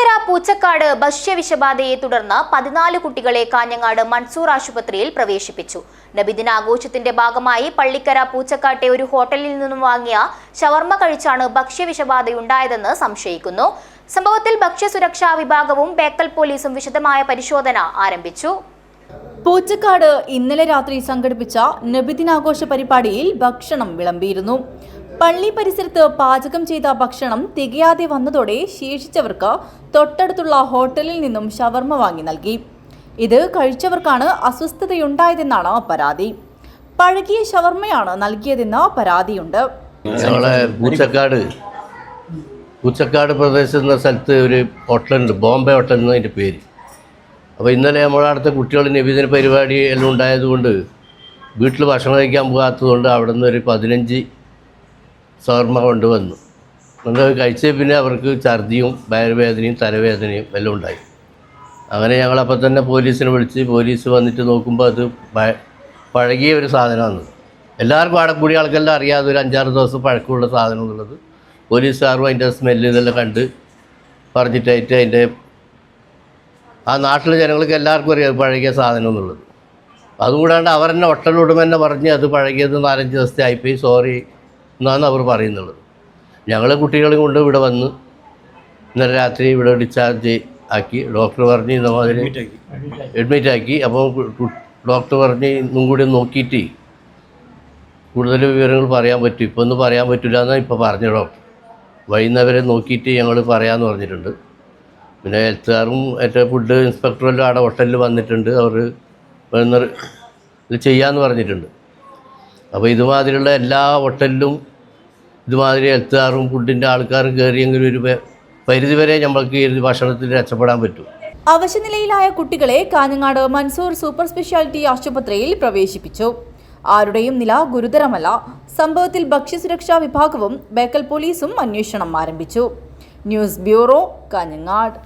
പള്ളിക്കര പൂച്ചക്കാട് ഭക്ഷ്യവിഷബാധയെ തുടർന്ന് പതിനാല് കുട്ടികളെ കാഞ്ഞങ്ങാട് മൻസൂർ ആശുപത്രിയിൽ പ്രവേശിപ്പിച്ചു. നബിദിന ആഘോഷത്തിന്റെ ഭാഗമായി പള്ളിക്കര പൂച്ചക്കാട്ടെ ഒരു ഹോട്ടലിൽ നിന്നും വാങ്ങിയ ഷവർമ്മ കഴിച്ചാണ് ഭക്ഷ്യവിഷബാധയുണ്ടായതെന്ന് സംശയിക്കുന്നു. സംഭവത്തിൽ ഭക്ഷ്യസുരക്ഷാ വിഭാഗവും ബേക്കൽ പോലീസും വിശദമായ പരിശോധന ആരംഭിച്ചു. പൂച്ചക്കാട് ഇന്നലെ രാത്രി സംഘടിപ്പിച്ച നബിദിനാഘോഷ പരിപാടിയിൽ ഭക്ഷണം വിളമ്പിയിരുന്നു. പള്ളി പരിസരത്ത് പാചകം ചെയ്ത ഭക്ഷണം തികയാതെ വന്നതോടെ ശേഷിച്ചവർക്ക് തൊട്ടടുത്തുള്ള ഹോട്ടലിൽ നിന്നും ഷവർമ വാങ്ങി നൽകി. ഇത് കഴിച്ചവർക്കാണ് അസ്വസ്ഥതയുണ്ടായതെന്നാണ് പരാതി. പഴകിയ ഷവർമയാണ് നൽകിയതെന്ന് പരാതിയുണ്ട്. പൂച്ചക്കാട് പൂച്ചക്കാട് പ്രദേശത്തുള്ള സ്ഥലത്ത് ഒരു ഹോട്ടലുണ്ട് ബോംബെ ഹോട്ടൽ എന്നതിന്റെ പേര്. അപ്പോൾ ഇന്നലെ നമ്മുടെ അടുത്ത കുട്ടികൾ നബിദിന പരിപാടി എല്ലാം ഉണ്ടായതുകൊണ്ട് വീട്ടിൽ ഭക്ഷണം കഴിക്കാൻ പോകാത്തതുകൊണ്ട് അവിടെ നിന്ന് ഒരു പതിനഞ്ച് സവർമ്മ കൊണ്ടുവന്നു. നമ്മൾ കഴിച്ച പിന്നെ അവർക്ക് ഛർദിയും വയറുവേദനയും തലവേദനയും എല്ലാം ഉണ്ടായി. അങ്ങനെ ഞങ്ങളപ്പോൾ തന്നെ പോലീസിനെ വിളിച്ച് പോലീസ് വന്നിട്ട് നോക്കുമ്പോൾ അത് പഴകിയ ഒരു സാധനമാണ്. എല്ലാവർക്കും അവിടെ കൂടി ആൾക്കെല്ലാം അറിയാതെ ഒരു അഞ്ചാറ് ദിവസം പഴക്കമുള്ള സാധനം എന്നുള്ളത് പോലീസുകാരും അതിന്റെ സ്മെല്ല് ഇതെല്ലാം കണ്ട് പറഞ്ഞിട്ടായിട്ട് അതിന്റെ ആ നാട്ടിലെ ജനങ്ങൾക്ക് എല്ലാവർക്കും അറിയാം പഴകിയ സാധനം എന്നുള്ളത്. അതുകൂടാണ്ട് അവർ തന്നെ ഒട്ടലുടമ തന്നെ പറഞ്ഞ് അത് പഴകിയത് നാലഞ്ച് ദിവസത്തെ ആയിപ്പോയി സോറി എന്നാണ് അവർ പറയുന്നുള്ളത് ഞങ്ങൾ കുട്ടികളെ കൊണ്ട് ഇവിടെ വന്ന് ഇന്നലെ രാത്രി ഇവിടെ ഡിസ്ചാർജ് ആക്കി ഡോക്ടർ പറഞ്ഞ് ഇന്ന മാതിരി അഡ്മിറ്റ് ആക്കി. അപ്പോൾ ഡോക്ടർ പറഞ്ഞ് ഇന്നും കൂടി നോക്കിയിട്ട് കൂടുതൽ വിവരങ്ങൾ പറയാൻ പറ്റും. ഇപ്പോൾ ഒന്നും പറയാൻ പറ്റില്ല എന്നാണ് ഇപ്പോൾ പറഞ്ഞ ഡോക്ടർ വൈകുന്നവരെ നോക്കിയിട്ട് ഞങ്ങൾ പറയാമെന്ന് പറഞ്ഞിട്ടുണ്ട്. പിന്നെ ഹെൽത്തുകാരും മറ്റേ ഫുഡ് ഇൻസ്പെക്ടറും എല്ലാം അവിടെ ഹോട്ടലിൽ വന്നിട്ടുണ്ട്. അവർ ഇത് ചെയ്യാമെന്ന് പറഞ്ഞിട്ടുണ്ട്. അപ്പോൾ ഇതുമാതിരിയുള്ള എല്ലാ ഹോട്ടലിലും ഇതുമാതിരി ഹെൽത്തുകാരും ഫുഡിന്റെ ആൾക്കാരും കയറിയെങ്കിലും ഒരു പരിധി പരിധിവരെ നമ്മൾക്ക് ഈ ഭക്ഷണത്തിൽ രക്ഷപ്പെടാൻ പറ്റും. അവശനിലയിലായ കുട്ടികളെ കാഞ്ഞങ്ങാട് മൻസൂർ സൂപ്പർ സ്പെഷ്യാലിറ്റി ആശുപത്രിയിൽ പ്രവേശിപ്പിച്ചു. ആരുടെയും നില ഗുരുതരമല്ല. സംഭവത്തിൽ ഭക്ഷ്യസുരക്ഷാ വിഭാഗവും ബേക്കൽ പോലീസും അന്വേഷണം ആരംഭിച്ചു. News bureau Kanhangad.